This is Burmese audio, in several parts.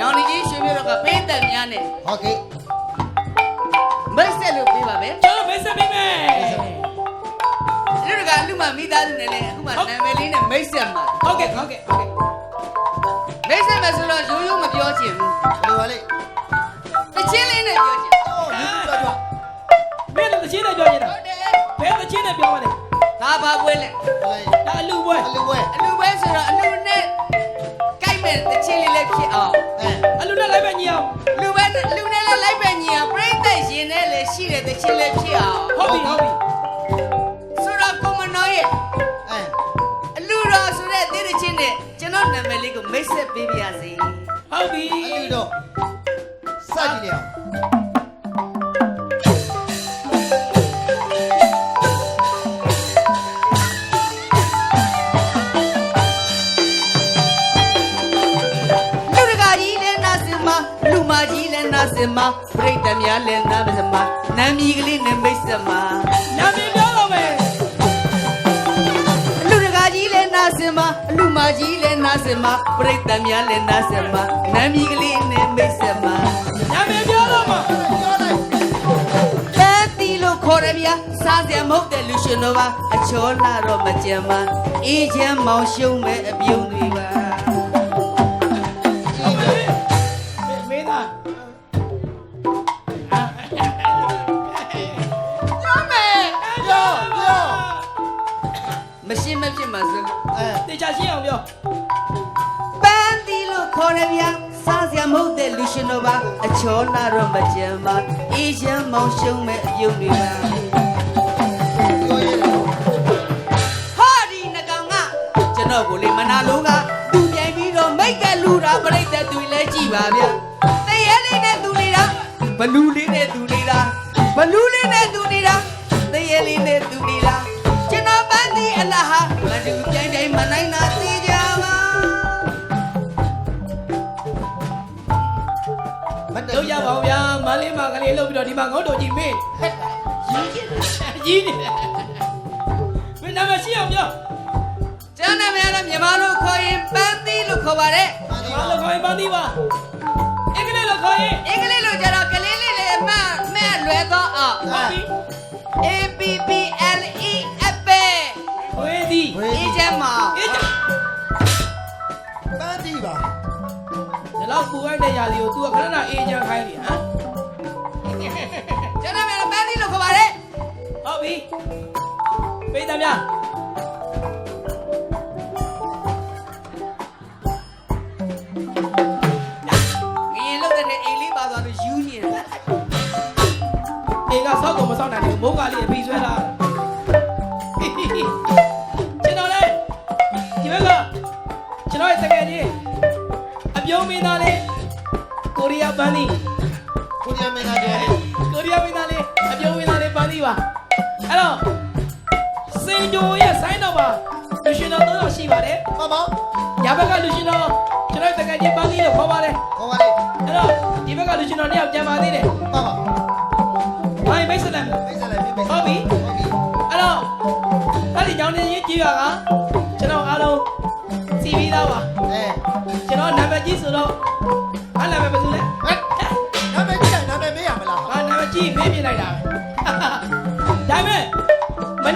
ရောင်လီကြီးရွှေပြည်တော်ကပေးသက်များနဲ့ဟုတ်ကဲ့မိတ်ဆက်လို့ပေးပါမယ်ကျွန်တော်မိတ်ဆက်ပေးမယ်ဒီလိုကလူမမိသားစုနဲ့လည်းအခုမှနာမည်လေးနဲ့မိတ်ဆက်မှာဟုတ်ကဲ့ဟုတ်ကဲ့ဟုတ်ကဲ့မိတ်ဆက်မယ်ဆိုတော့ရိုးရိုးမပြောချင်ဘူးလိုပါလေတချင်းလေးနဲ့ပြောချင်အော်လူကြွကြွမင်းတို့တချင်းနဲ့ပြောနေတာဟုတ်တယ်ဘယ်တချင်းနဲ့ပြောပါလဲဒါဘာပွဲလဲဟေးဒါအလူပွဲအလူဝဲအလူပဲဆိုတော့အလူနဲ့ကြိုက် မဲ့တချင်းလေးလည်းဖြစ်အောင်အဲအလူနဲ့လိုက်ပဲညီအောင်လူပဲလူနဲ့လည်းလိုက်ပဲညီအောင်ပြိတ္တရင်နဲ့လည်းရှိတဲ့တချင်းလေးဖြစ်အောင်ဟုတ်ပြီဟုတ်ပြီဆိုတော့ကိုမနောရဲ့အဲအလူတော်ဆိုတဲ့တေးတချင်းနဲ့ကျွန်တော်နာမည်လေးကိုမိတ်ဆက်ပေးပါရစေဟုတ်ပြီအလူတော့စကြည့်နေအောင် မစမနာမည်ကလေးနဲ့မိတ်ဆက်မှာနာမည်ပြောတော့မယ်လူတကာကြီးလည်းနာစင်မအလူမကြီးလည်းနာစင်မပြိတ္တများလည်းနာစင်မနာမည်ကလေးနဲ့မိတ်ဆက်မှာနာမည်ပြောတော့မှာပြောလိုက်တန်တီလို့ခေါ်ရဗျာစားစရာမဟုတ်တဲ့လူရှင်တော်ပါအချောလာတော့မကြမ်းမအေးချမ်းမောင်ရှုံးမဲ့အပြုံးတွေ လို့ခေါ်ရဗျာစားစရာမဟုတ်တဲ့လူရှင်တော်ပါအချောလာတော့မကြမ်းမအေးချမ်းမောင်ရှုံးမဲ့အပြုံးတွေပါပြောရတယ်ဟာဒီနှကောင်ကကျွန်တော်ကိုလေမနာလို့ကသူပြိုင်ပြီးတော့မိတ်ကလူတာပြိတ္တသူလည်းကြည်ပါဗျာတရေလေးနဲ့သူနေတာဘလူးလေးနဲ့သူနေတာဘလူးလေး လေးမကလေးလှုပ်ပြီးတော့ဒီမှာငုတ်တော်ကြီးမင်းဟက်တာရင်းကျင်တယ်ကြီးနေမင်းနာမည်ရှင်းအောင်ပြောကျွန်တော်နာမည်ကတော့မြန်မာလို့ခေါ်ရင်ပန်းသီးလို့ခေါ်ပါတယ်ပါဒီဘာပါလို့ခေါ်ရင်ပါသေးပါအင်္ဂလိပ်လို့ခေါ်ရင်အင်္ဂလိပ်လိုကျတော့ကလေးလေးလေးအမှတ်မဲ့လွယ်တော့အောင်ဟုတ်ပြီ A P P L E F ပဲဝေးသည်ဝေးအေးချမ်းမောင်အေးကြပန်းဒီပါဒီလောက်ပူလိုက်တဲ့ຢာစီကို तू ကခဏခဏအေးချမ်းခိုင်းနေဟမ် တ်ပြီပိတ်သမျှငရင်လုတ်တဲ့နဲ့အိမ်လေးပါသွားလို့ယူနေတယ်အေးကဆောက်ကုန်မဆောက်နိုင်ဘူးမိုးကလေးအပြီးဆွဲလာကျွန်တော်လေဒီဘက်ကကျွန်တော်ရဲ့တကယ်ကြီးအပြုံးမင်းသားလေးကိုရီးယားပန်းသ မမရဘက်ကလူရှင်တော်ကျွန်တော်တကယ်ကြီးပန်းသည်လို့ခေါ်ပါတယ်ခေါ်ပါလေအဲ့တော့ဒီဘက်ကလူရှင်တော်တယောက်ကြံပါသေးတယ်မမဘာရင်မိတ်ဆက်လိုက်မလားမိတ်ဆက်လိုက်မိတ်ဟုတ်ပြီဟုတ်ပြီအဲ့တော့အဲ့ဒီကြောင်နေရင်ကြည့်ရကကျွန်တော်အားလုံးစီပြီးသားပါအဲကျွန်တော်နာမည်ကြီးဆိုတော့အားနာမည်ဘယ်သူလဲဟဲ့နာမည်ကြီးနာမည်မေးရမလားငါနာမည်ကြီးဖေးပြလိုက်တာပဲဒါပေမဲ့မ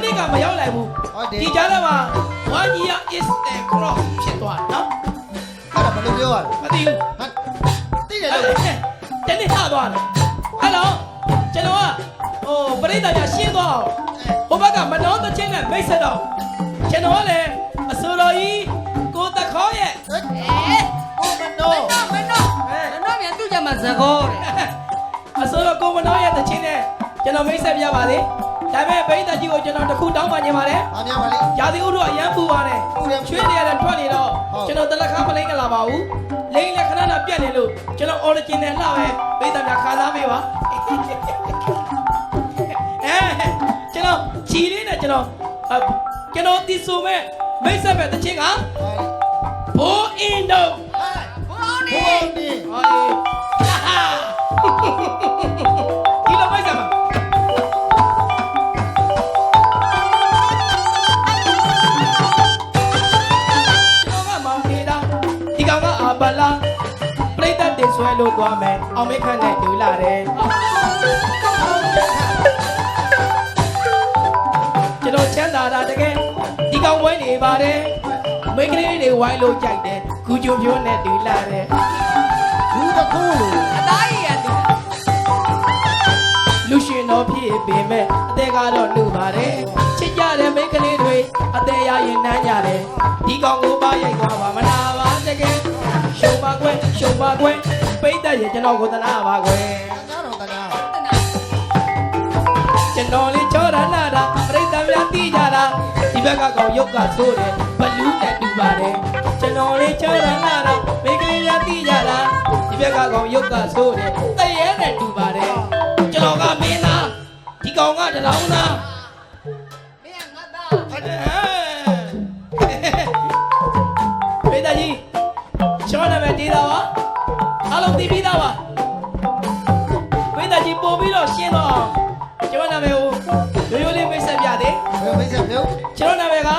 နစ်ကမရောက်လိုက်ဘူးဟုတ်တယ်ဒီကြားထဲမှာ one year is the cross ဖြစ်သွားတယ်နော်အဲ့ဒါဘယ်လိုပြောရလဲမသိဘူးဟမ်သိတယ်အဲ့လို့ဒါတနေ့ထသွားတယ်အဲ့တော့ကျွန်တော်ကဟိုပရိသတ်ကရှင်းသွားအောင်ဟိုဘက်ကမနှောသချင်းနဲ့မိတ်ဆက်တော့ကျွန်တော်ကလည်းအစိုးရကြီးကိုတခေါရဲ့ဟဲ့အေးကိုမမနောနော်မနော်မနော်မြန်သူ့ကြမှာဇကောတဲ့အစိုးရကိုမနှောရဲ့တချင်းနဲ့ကျွန်တော်မိတ်ဆက်ပြပါလေ ဒါပေမဲ့ပရိသတ်ကြီးကိုကျွန်တော်တစ်ခုတောင်းပန်နေပါတယ်။အားများပါလေရာသီဥတုအရန်ပူပါတယ်ပူတယ်ချွေးနေရတဲ့ထွက်နေတော့ဟုတ်ကျွန်တော်တလက်ခါမလိမ့်ကလာပါဘူးလိမ့်လည်းခဏခဏပြတ်နေလို့ကျွန်တော် origin နဲ့လှပဲပရိသတ်များခံစားပေးပါအဲကျွန်တော်ခြီလေးနဲ့ကျွန်တော်အကျွန်တော်တီဆိုမဲ့မိတ်ဆက်ပဲတချင်းကဘိုးအင်းတို့ဘုန်းဘုကြီးရားနေဟော ဆွဲလို့သွားမယ်အောင်မေခန့်နဲ့ဒူလာတယ်ကျွန်တော်ချမ်းသာတာတကယ်ဒီကောင်ဝဲနေပါတယ်မိန်းကလေးတွေဝိုင်းလို့ကြိုက်တယ်ဂူကြုံပြိုးနဲ့ဒူလာတယ်ဘူးတစ်ခုလို့အသားရည်ရသူလူရှင်တော်ဖြစ်ပေမဲ့အသေးကတော့လူပါတယ်ချစ်ကြတဲ့မိန်းကလေးတွေအသေးရရင်နှမ်းကြတယ်ဒီကောင်ကိုပါရိုက်သွားပါမနာပါတကယ်ရှုံပါကွယ်ရှုံပါကွယ် ပိတ်သက်ရင်ကျွန်တော်ကိုသနာပါကွယ်ကားတော်တနာကျွန်တော်လေးချောရနာတာပြိတ္တများတီးကြတာဒီဘက်ကကောင်ရုပ်ကဆိုးတယ်ဘလူးနဲ့တူပါတယ်ကျွန်တော်လေးချောရနာတာမိန်းကလေးများတီးကြတာဒီဘက်ကကောင်ရုပ်ကဆိုးတယ်တရဲနဲ့တူပါတယ်ကျွန်တော်ကမင်းသားဒီကောင်ကတလောင်းသားမင်းကငါသားပေတာကြီးကျွန်တော်နာမည်ဒေးတာပါ အားလုံးသိပြီးသားပါပေတာကြီးပို့ပြီးတော့ရှင်းတော့ကျွန်တော်နာမည်ကိုရိုးရိုးလေးမိတ်ဆက်ပြတယ်ဘယ်မိတ်ဆက်ပြုတ်ကျွန်တော်နာမည်က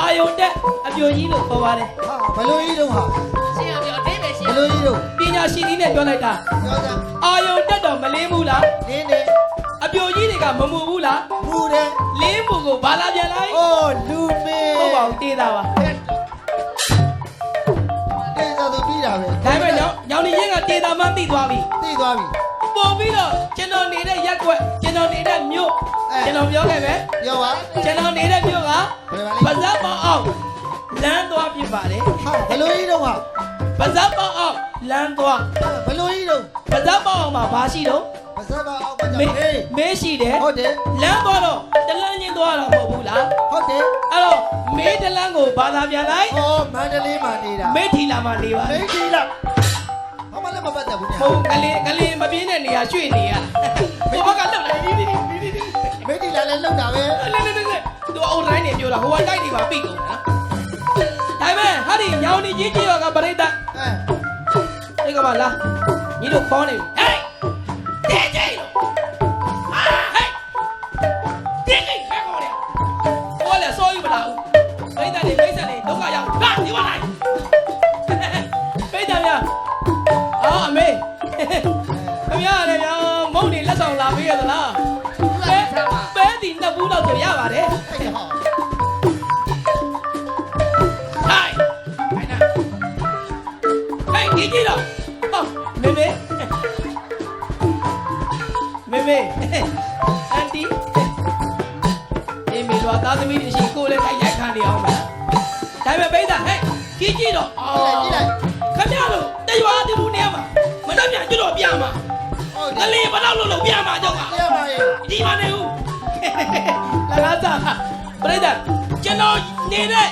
အာယုန်တက်အပြိုကြီးလို့ခေါ်ပါတယ်ဟာဘယ်လိုကြီးတော့ဟာရှင်းအောင်ပြောအသေးပဲရှဘင်းယ်လိုကြီးတော့ပညာရှိကြီးနဲ့ပြောလိုက်တာပြောစမ်းအာယုန်တက်တော့မလင်းဘူးလားနင်းနေအပြိုကြီးတွေကမမူဘူးလားမူတယ်လင်းမှုကိုဘာလာပြန်လိုက်အိုးလူမေဟုတ်ပါဘူးတေးတာပါ ညောင်ညောင်နေရင်ကတေးတာမှသိသွားပြီသိသွားပြီပို့ပြီးတော့ကျွန်တော်နေတဲ့ရက်ကွက်ကျွန်တော်နေတဲ့မြို့အဲကျွန်တော်ပြောခဲ့ပဲပြောပါကျွန်တော်နေတဲ့မြို့ကဘယ်ပါပါလဲဇက်ပေါအောင်လမ်းသွားဖြစ်ပါတယ်ဟာဘယ်လိုကြီးတော့ဟာပါဇက်ပေါအောင်လမ်းသွားဘယ်လိုကြီးတော့ပါဇက်ပေါအောင်မှာဘာရှိတော့ပါစပါအောက်ကကြောမေးင့်ဟေးမေးရှိတယ်ဟုတ်တယ်လမ်းသွားတော့တလန်းချင်းသွားတာမဟုတ်ဘူးလားဟုတ်တယ်အဲ့တော့မေးတလန်းကိုဘာသာပြန်လိုက်ဟောမန္တလေးမှာနေတာမေးထီလာမှနေပါမိတ်ကြီးလား ဘာမှလည်းမပတ်သက်ဘူးညာဟုတ်ကလေးကလေးမပြင်းတဲ့နေရာရွှေ့နေရဟိုဘက်ကလှုပ်လိုက်ပြီးပြီးပြီးပြီးပြီးမိတ်ကြီးလည်းလည်းလောက်တာပဲလေလေလေလေသူအုတ်တိုင်းနေပြောတာဟိုကတိုက်နေပါပြီကုန်တာဒါပေမဲ့ဟာဒီညောင်နေကြီးကြီးရောကပရိသတ်အဲဒီကမလာညီတို့ခေါ်နေဟဲ့တဲ့ ဆောင်လာပေးရသလားပဲပဲဒီနှစ်ဘူးတော့ဆိုရပါတယ်အဲ့ဒါဟာဟိုင်ဟိုင်နာဟိုင်ဒီကြီးတော့ဟောမေမေမေမေအန်တီအေးမေတို့သားသမီးတွေရှိကိုလည်းခိုက်ရိုက်ခံနေအောင်မလားဒါပေမဲ့ပိတ်တာဟဲ့ကြီးကြီးတော့အော်ခင်ဗျားတို့တရွာတူနေမှာမနှက်ပြန်ကျွတ်တော့ပြန်မှာ ဟုတ်ကတယ်လေးဘယ်တော့လို့လို့ပြန်မှာကြောက်ကရပါရဲ့ဒီမနေဘူးလာလာစားပြိတ္တာကျွန်တော်နေတဲ့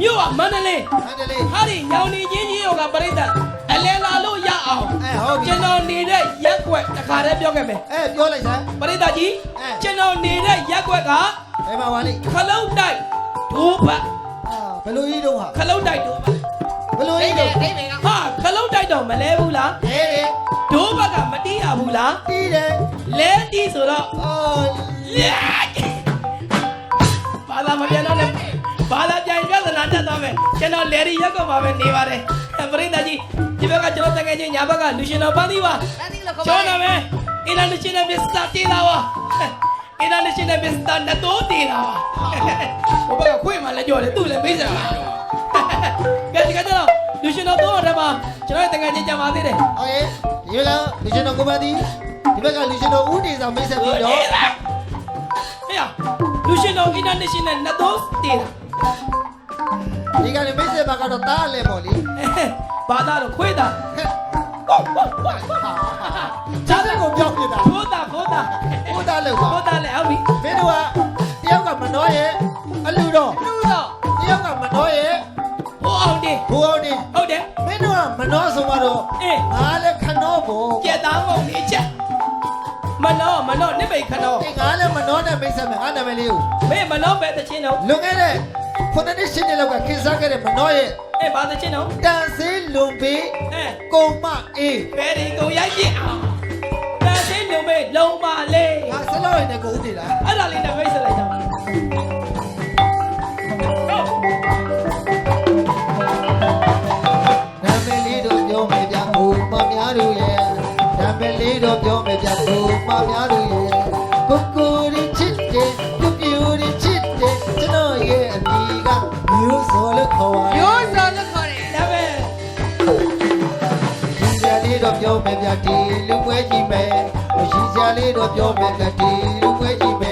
မြို့ကမန္တလေးမန္တလေးဟာဒီညောင်နေချင်းကြီးရောကပြိတ္တာအလဲလာလို့ရအောင်အဲဟုတ်ပြီကျွန်တော်နေတဲ့ရက်ကွက်တခါတည်းပြောခဲ့မယ်အဲပြောလိုက်စမ်းပြိတ္တာကြီးအဲကျွန်တော်နေတဲ့ရက်ကွက်ကဘယ်မှာပါလိခလုံးတိုက်ဒိုးဘတ်အာဘယ်လိုကြီးတော့ဟာခလုံးတိုက်ဒိုးဘတ် ဘယ်လိုအိကြီးမ်တော့ပဲအိမ်ပဲကဟာခလုံးတိုက်တော့မလဲဘူးလားဟဲ့တယ်ဒိုးဘတ်ကမတီးရဘူးလားတီးတယ်လဲတီးဆိုတော့အော်ဘာသာမပြန်တော့နဲ့ဘာသာပြန်ပြဿနာတက်သွားမယ်ကျွန်တော်လေရီရက်ကွက်မှာပဲနေပါတယ်ပရိသတ်ကြီးဒီဘက်ကကျွန်တော်တကယ်ချင်းညာဘက်ကလူရှင်တော်ပန်းသီးပါတန်းတီလို့ခေါ်ကျောပါင်းနာမယ် international business တေးလာပါ international business နဲ့တော့တေးလာပါဟိုဘက်ကခွေးမှလည်းကြော်တယ်သူ့လည်းမေးစရာ ယ်ဒီကတည်းကလူရှင်တော်တော့တယ်မှာကျွန်တော်တကယ်ချင်းကြံပါသေးတယ်ဟုတ်ရဲ့ဒီလိုလူရှင်တော်ကိုပါသည်ဒီဘက်ကလူရှင်တော်ဦးနေဆောင်မိတ်ဆက်ပြီးတော့ဟေ့ရလူရှင်တော် international နဲ့တော့တည်တာဒီကနေ့မိတ်ဆက်ပါကတော့တားလဲပေါ့လေဘာသာတော့ခွေးတာဟုတ်ဟုတ်ဟုတ်ဂျာတဲ့ကိုပြောင်းပြတာခိုးတာခိုးတာခိုးတာလဲခိုးတာလဲဟုတ်ပြီမင်းတို့ကတယောက်ကမနှောရဲ့အလူတော့လူတော့တယောက်ကမနှောရဲ့ အောင်တင်ဘူအောင်နေဟုတ်တယ်မင်းတို့ကမနှောဆိုမှတော့အေးငါလည်းခဏောဖို့ပြက်သားမုံလေးချက်မနောမနောနိမိတ်ခနောဒီငါလည်းမနှောနဲ့မိတ်ဆက်မယ်ငါနာမည်လေးကိုမေမနောပဲတချင်းတော့လွန်ခဲ့တဲ့ခုနှစ်နှစ်ရှစ်နှစ်လောက်ကခင်စားခဲ့တဲ့မနှောရဲ့အဲဘာတချင်းတော့တန်ဆေးလွန်ပေးအဲကုံမအေးဘယ်ဒီကိုရိုက်ပြအောင်ဒါစင်းလုံးမေလုံးမလေးငါဆက်လို့ရတဲ့ကိုဦးနေလားအဲ့ဒါလေးနဲ့မိတ်ဆက်လိုက် မများတို့ရဲ့နာမည်လေးတော့ပြောမယ်ဗျဟိုမများတို့ရဲ့ကိုကိုရီချစ်တယ်ကိုပြူရီချစ်တယ်ကျွန်တော်ရဲ့အမိကမျိုးစောလို့ခေါ်ပါရိုးစော်လို့ခေါ်တယ်ဒါပဲရှိစရာလေးတော့ပြောမယ်ဗျဒီလူပွဲကြီးမယ်မရှိစရာလေးတော့ပြောမယ်ဗျဒီလူပွဲကြီးမ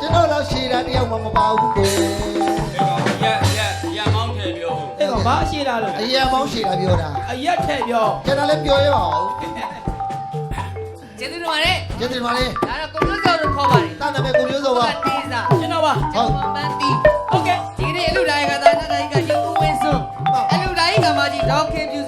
ကျွန်တော်တော့ရှည်တာတယောက်မှမပါဘူးကွယ်ရက်ရက်ရက်မောင်းထည့်ပြောအဲ့ကောင်ဘာရှိတာလို့အရင်မောင်းရှည်တာပြောတာအရက်ထည့်ပြောကျွန်တော်လည်းပြောရအောင်ကျေးဇူးတင်ပါတယ်ကျေးဇူးတင်ပါလေဒါတော့ကွန်ပျူတာတို့ခေါ်ပါတယ်တာနာမဲ့ကိုမျိုးစောပါတေးစာကျွန်တော်ပါကျွန်တော်မန်တီဟုတ်ကဲ့ဒီနေ့အလူတိုင်းကသာနာတိုင်းကရုပ်ဝင်းစွန်းအလူတိုင်းကမှကြီးဒေါက်ခင်ပြူ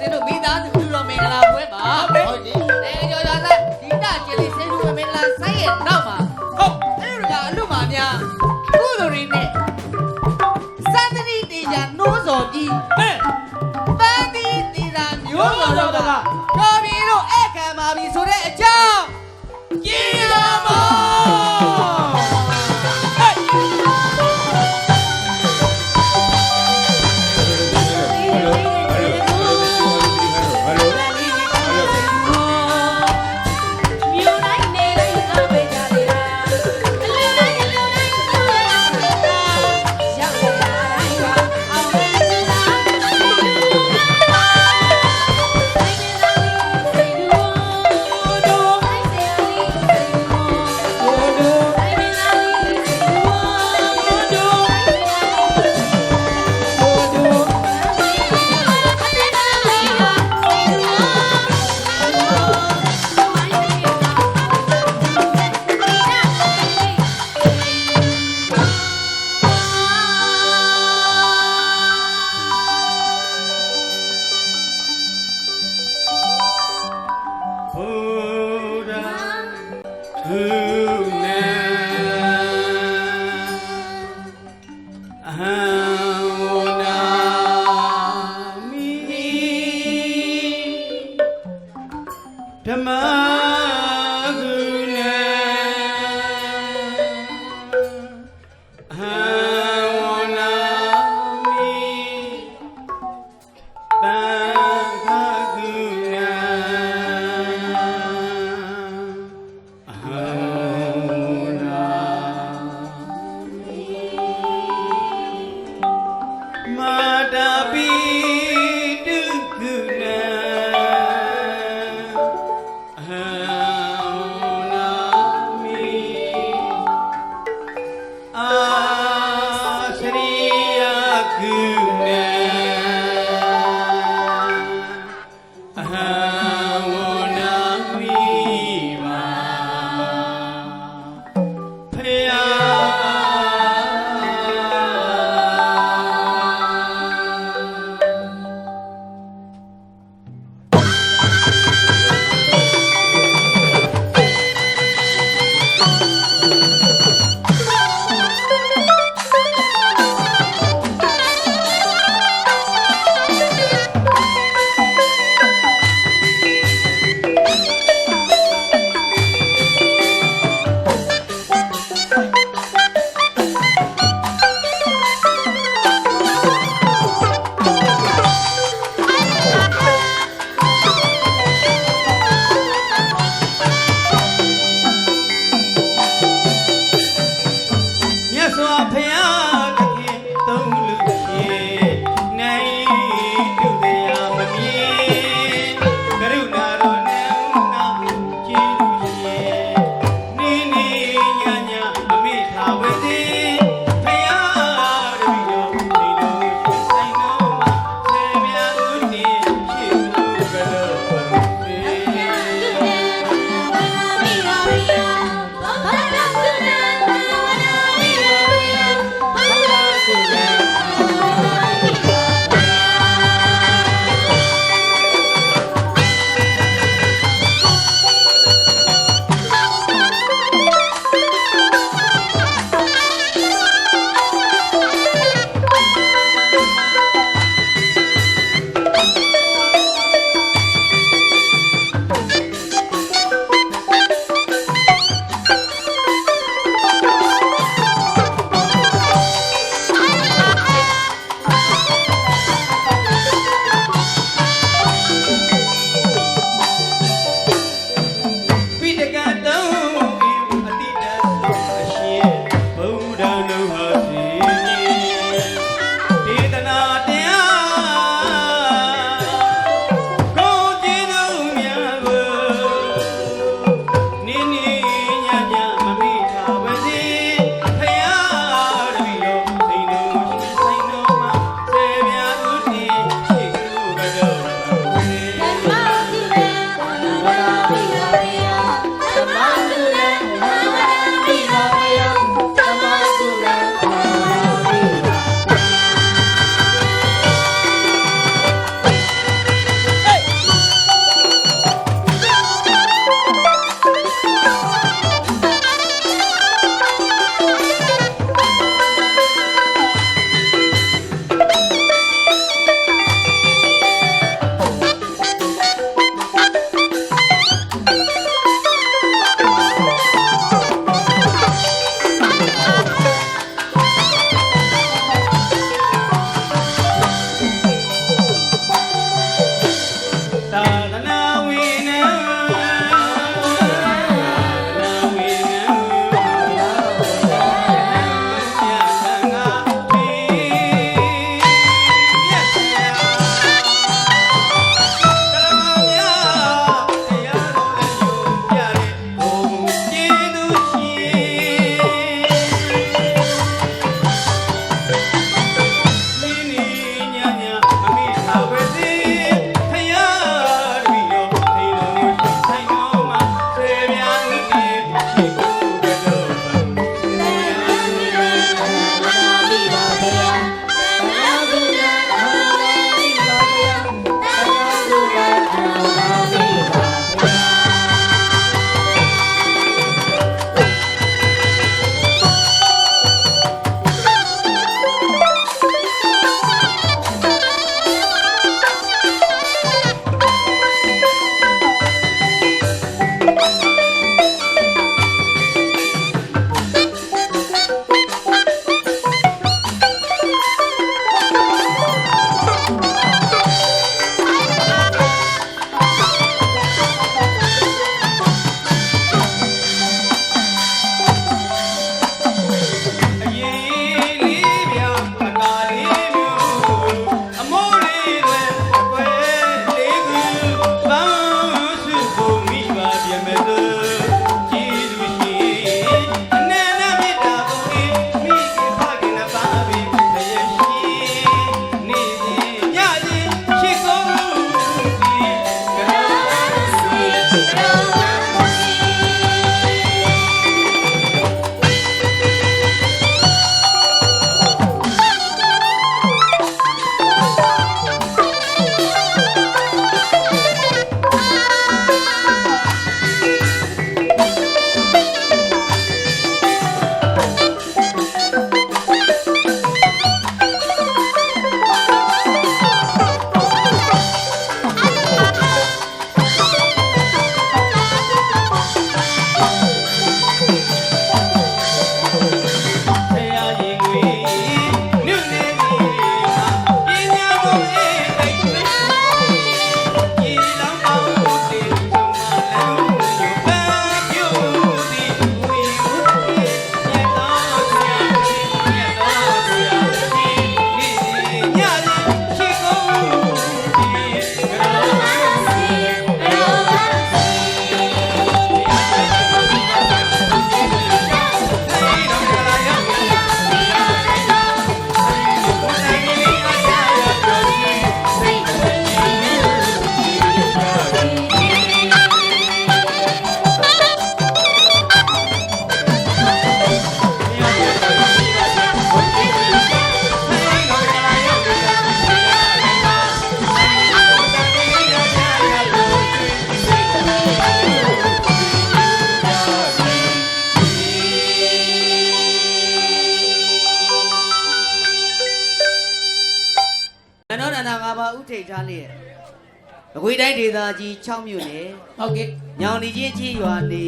အခွေတိုင်းဒေသကြီး6မြို့နယ်ဟုတ်ကဲ့ညောင်ဒီချင်းကြီးရွာနေ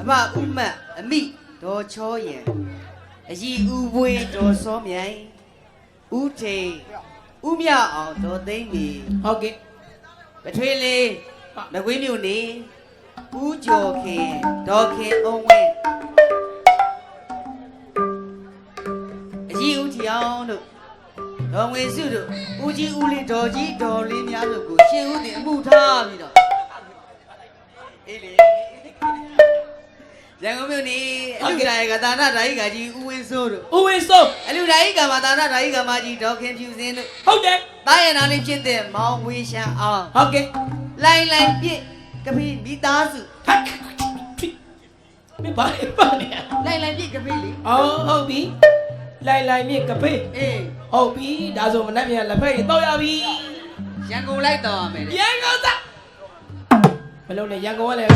အမဥမတ်အမိဒေါ်ချောရံအကြီးဥပွေဒေါ်စောမြိုင်ဥထိန်ဥမြအောင်ဒေါ်သိမ့်မီဟုတ်ကဲ့ပထွေးလေးငကွေးမြို့နေဥကျော်ခင်ဒေါ်ခင်အုံးဝင်းအကြီးဦးထီအောင်တို့ ဒေါ်ငွေစုတို့ဦးကြီးဦးလေးဒေါ်ကြီးဒေါ်လေးများတို့ကိုရှင်းဦးတင်အမှုထားပြီးတော့အေးလေရန်ကုန်မြို့နေအလူဒါယကသာနာဓာယိကကြီးဦးဝင်းစိုးတို့ဦးဝင်းစိုးအလူဒါယိကမှာသာနာဓာယိကမကြီးဒေါ်ခင်ဖြူစင်းတို့ဟုတ်တယ်တာရနာလေးဖြစ်တဲ့မောင်ဝေးရှမ်းအောင်ဟုတ်ကဲ့လိုင်လိုင်ပြစ်ကပိမိသားစုဟာမင်းဘာလဲပါနေရလိုင်လိုင်ပြစ်ကပိလေအော်ဟုတ်ပြီ လိုက်လိုက်မြင့်ကပေးအေးဟုတ်ပြီဒါဆိုမနှက်ပြန်လက်ဖက်ရတော့ရပြီရန်ကုန်လိုက်တော်ရမယ်လေရန်ကုန်သားဘယ်လိုလဲရန်ကုန်ကလည်း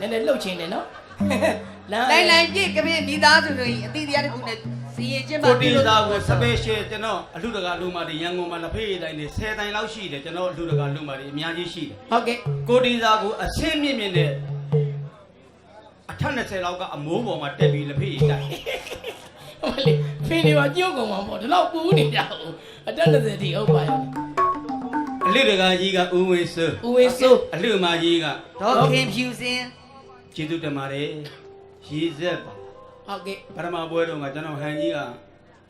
နည်းနည်းလှုပ်ချင်းတယ်နော်လမ်းလိုင်လိုင်ပြစ်ကပိမိသားစုတို့ဤအတိတရားတစ်ခုနဲ့စီရင်ချင်းပါကိုတီစာကိုစပယ်ရှယ်ကျွန်တော်အလှတကာလူမာတွေရန်ကုန်မှာလက်ဖေးတိုင်းနေ10တိုင်းလောက်ရှိတယ်ကျွန်တော်အလှတကာလူမာတွေအများကြီးရှိတယ်ဟုတ်ကဲ့ကိုတီစာကိုအဆင်းမြင့်မြင့်နဲ့အထက်20လောက်ကအမိုးပေါ်မှာတက်ပြီးလက်ဖေးတိုင်းဟိုလေ ဖင်းနေပါညှို့ကုန်မှာပေါ့ဒီလောက်ပူနေကြဘူးအတက်20တိဟုတ်ပါရဲ့အလှတကာကြီးကဦးဝင်းစိုးဦးဝေးစိုးအလှမကြီးကဒေါက်ခင်ဖြူစင်ကျေးဇူးတင်ပါတယ်ရည်ဆက်ပါဟုတ်ကဲ့ပထမပွဲတုန်းကကျွန်တော်ဟန်ကြီးက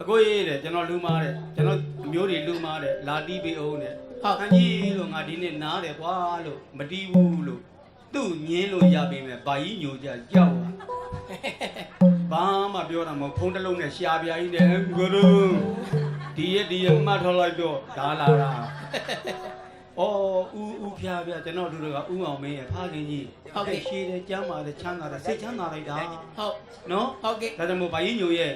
အကိုရေးတဲ့ကျွန်တော်လူမားတဲ့ကျွန်တော်အမျိုးတွေလူမားတဲ့လာတီးပေးအောင်တဲ့ဟန်ကြီးလို့ငါဒီနေ့နားတယ်ကွာလို့မတီးဘူးလို့သူ့ညင်းလို့ရပြီမဲ့ဘာကြီးညိုကြကြောက် ဘာမှပြောတာမဟုတ်ဖုန်းတစ်လုံးနဲ့ရှာပြာကြီးနဲ့ဂရုဒီရက်ဒီရက်မှတ်ထားလိုက်တော့ဒါလာတာအော်ဦးဦးဖျားပြကျွန်တော်တို့ကဦးအောင်မင်းရဲ့ဖခင်ကြီးရှိတယ်ကျမ်းပါတယ်ချမ်းသာတယ်စိတ်ချမ်းသာလိုက်တာဟုတ်နော်ဟုတ်ကဲ့ဒါကြောင့်မို့ဘာကြီးညိုရဲ့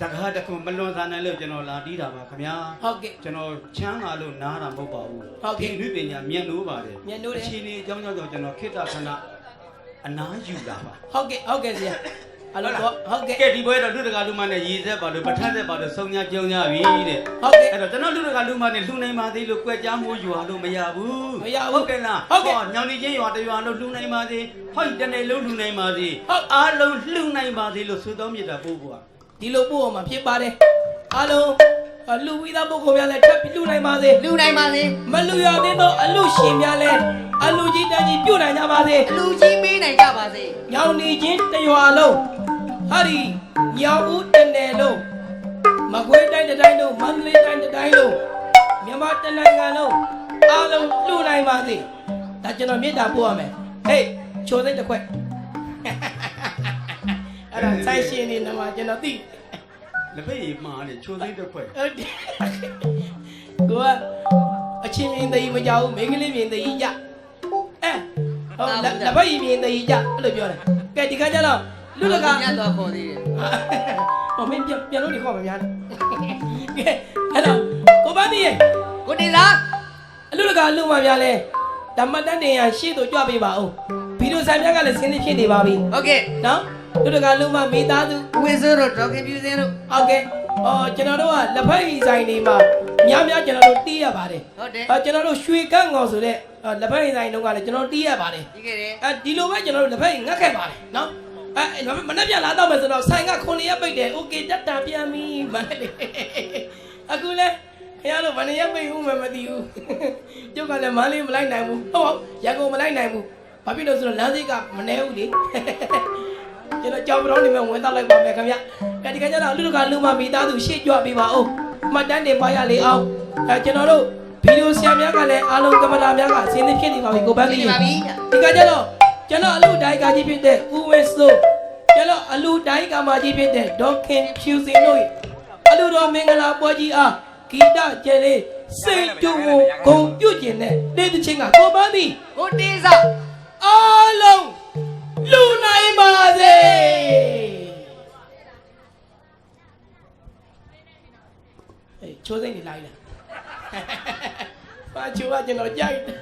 ဇကားတစ်ခုမလွန်ဆန်နိုင်လို့ကျွန်တော်လာတီးတာပါခင်ဗျာဟုတ်ကဲ့ကျွန်တော်ချမ်းသာလို့နားတာမဟုတ်ပါဘူးဟုတ်ကဲ့ဒီလူပညာမြတ်လို့ပါတယ်မြတ်နိုးတယ်အချိန်လေးအကြောင်းကြောင့်ကျွန်တော်ခိတ္တခဏအနားယူတာပါဟုတ်ကဲ့ဟုတ်ကဲ့ဆရာ အလုံးတော့ဟုတ်ကဲ့ကဲဒီပွဲတော့လူတကာလူမနဲ့ရည်ဆက်ပါလို့ပထက်ဆက်ပါလို့စုံညာကြုံကြပြီတဲ့ဟုတ်ကဲ့အဲ့တော့ကျွန်တော်လူတကာလူမနဲ့လူနိုင်ပါသေးလို့ကြွက်ကြားမိုးရွာလို့မရဘူးမရဘူးဟုတ်ကဲ့လားဟုတ်ကဲ့ဟောညောင်နေချင်းရွာတရွာလို့လူနိုင်ပါသေးဟောတနေ့လုံးလူနိုင်ပါသေးဟုတ်အားလုံးလူနိုင်ပါသေးလို့ဆုတောင်းမြတ်တာပို့ပွားဒီလိုပို့အောင်မှာဖြစ်ပါတယ်အားလုံးအလူဝိသားပုဂ္ဂိုလ်များလည်းထပ်ပြီးလူနိုင်ပါစေလူနိုင်ပါစေမလူရသေးသောအလူရှင်များလည်း အလူကြီးတန်းကြီးပြုတ်နိုင်ကြပါစေလူကြီးမေးနိုင်ကြပါစေညောင်နေချင်းတရွာလုံးဟာဒီညောင်ဦးတနယ်လုံးမကွေးတိုင်းတစ်တိုင်းလုံးမန္တလေးတိုင်းတစ်တိုင်းလုံးမြန်မာတစ်နိုင်ငံလုံးအားလုံးလူနိုင်ပါစေဒါကျွန်တော်မေတ္တာပို့ရမယ်ဟေးချိုစိတ်တစ်ခွက်အဲ့ဒါဆိုင်ရှင်နေမှာကျွန်တော်သိတယ်လက်ဖက်ရည်မှားတယ်ချိုသိတဲ့ခွက်ဟုတ်တယ်ကိုကအချင်းမြင်သိမကြောက်ဘူးမိန်းကလေးမြင်သိကြအဲ ဟုတ်လက်လက်ဖက်ရည်မြင်သိကြအဲ့လိုပြောတယ်ကဲဒီခါကျတော့လူလကညတ်တော့ခေါ်သေးတယ်ဟောမင်းပြန်ပြန်လို့ဒီခေါ်မများနဲ့ကဲအဲ့တော့ကိုပန်းကြီးရေကိုတင်လာအလူလကလူမများလဲဓမ္မတန်တင်ရရှေ့သို့ကြွပေးပါဦးဗီဒီယိုဆိုင်များကလည်းဆင်းနေဖြစ်နေပါပြီဟုတ်ကဲ့နော်လူလကလူမမိသားစုဝင်းစိုးတို့ဒေါက်ခင်ဖြူစင်တို့ဟုတ်ကဲ့အော်ကျွန်တော်တို့ကလက်ဖက်ရည်ဆိုင်တွေမှာ များများကျွန်တော်တို့တီးရပါတယ် ဟုတ်တယ် အဲကျွန်တော်တို့ရွှေကန့်ငေါ်ဆိုတဲ့အဲလက်ဖက်ရည်ဆိုင်တုန်းကလည်းကျွန်တော်တီးရပါတယ် ပြီးခဲ့တယ် အဲဒီလိုပဲကျွန်တော်တို့လက်ဖက်ရည်ငတ်ခဲ့ပါတယ်နော်အဲမနေ့ပြန်လာတော့မယ်ဆိုတော့ဆိုင်က9ရက်ပိတ်တယ်โอเคတက်တာပြန်ပြီမနေ့လေအခုလဲခင်ဗျားတို့ဘယ်နှစ်ရက်ပိတ်ဦးမှမသိဘူးကျုပ်ကလည်းမန်းလေးမလိုက်နိုင်ဘူးဟုတ်ဟုတ်ရန်ကုန်မလိုက်နိုင်ဘူးဘာဖြစ်လို့ဆိုတော့လမ်းစိတ်ကမနှဲဘူးလေကျွန်တော်ကြောင်ပြောင်းနေမှဝင်တော့လိုက်ပါမယ်ခင်ဗျအဲဒီကကျတော့လူလူကလူမမိသားစုရှေ့ကြွပေးပါဦး မှတ်တမ်းတင်ပါရလေအောင်အဲကျွန်တော်တို့ဗီဒီယိုဆရာများကလည်းအားလုံးကမ္ဘာများကအစင်းသင်းဖြစ်နေပါပြီကိုပန်းပြီးကြီးပါပြီဒီကကြတော့ကျွန်တော်အလူတိုင်းကကြီးဖြစ်တဲ့ဦးဝင်းစိုးကျွန်တော်အလူတိုင်းကမာကြီးဖြစ်တဲ့ဒေါက်ခင်ဖြူစင်တို့အလူတော်မင်္ဂလာပွဲကြီးအားဂီတကျဲလေးစိတ်တူကိုဂုံပြုတ်ကျင်တဲ့နေ့တစ်ချင်းကကိုပန်းသည်ကိုတင်စာအားလုံးလူနိုင်ပါစေ အေးချိုးစိတ်နေလိုက်လားပါချိုးကကျွန်တော်ကြိုက်တယ်